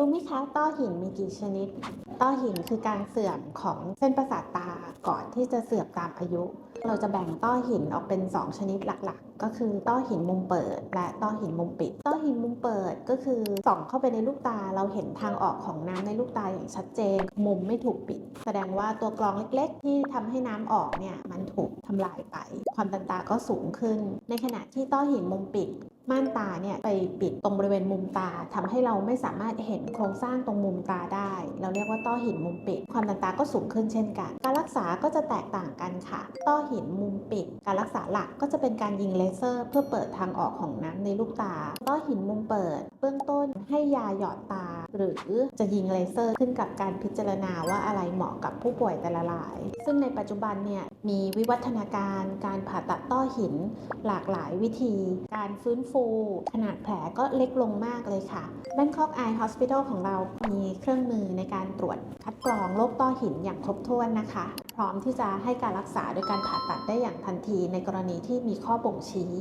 รู้ไหมคะต้อหินมีกี่ชนิด ต้อหินคือการเสื่อมของเส้นประสาทตาก่อนที่จะเสื่อมตามอายุ เราจะแบ่งต้อหินออกเป็น 2 ชนิดหลักๆ ก็คือต้อหินมุมเปิด และต้อหินมุมปิด ต้อหินมุมเปิดก็คือส่องเข้าไปในลูกตาเราเห็นทางออกของน้ำในลูกตาอย่างชัดเจน มุมไม่ถูกปิด แสดงว่าตัวกรองเล็กๆ ที่ทำให้น้ำออกเนี่ยมันถูก ทำลายไป ความดันตาก็สูงขึ้น ในขณะที่ต้อหินมุมปิดม่านตาเนี่ยไปปิดตรงบริเวณมุมตาทำให้เราไม่สามารถเห็นโครงสร้างตรงมุมตาได้ เราเรียกว่าต้อหินมุมปิด ความดันตาก็สูงขึ้นเช่นกัน การรักษาก็จะแตกต่างกันค่ะ ต้อหินมุมปิด การรักษาหลักก็จะเป็นการยิงเลเซอร์ เพื่อเปิดทางออกของน้ำในลูกตา ต้อหินมุมเปิด เบื้องต้นให้ยาหยอดตา หรือจะยิงเลเซอร์ขึ้นกับการพิจารณาว่าอะไรเหมาะกับผู้ป่วยแต่ละราย ซึ่งในปัจจุบันเนี่ยมีวิวัฒนนาการ การผ่าตัดต้อหิน หลากหลายวิธี การฟื้นฟู ขนาดแผลก็เล็กลงมากเลยค่ะ Bangkok Eye Hospital ของเรามีเครื่องมือในการตรวจคัดกรองโรคต้อหินอย่างครบถ้วนนะคะ พร้อมที่จะให้การรักษาโดยการผ่าตัดได้อย่างทันทีในกรณีที่มีข้อบ่งชี้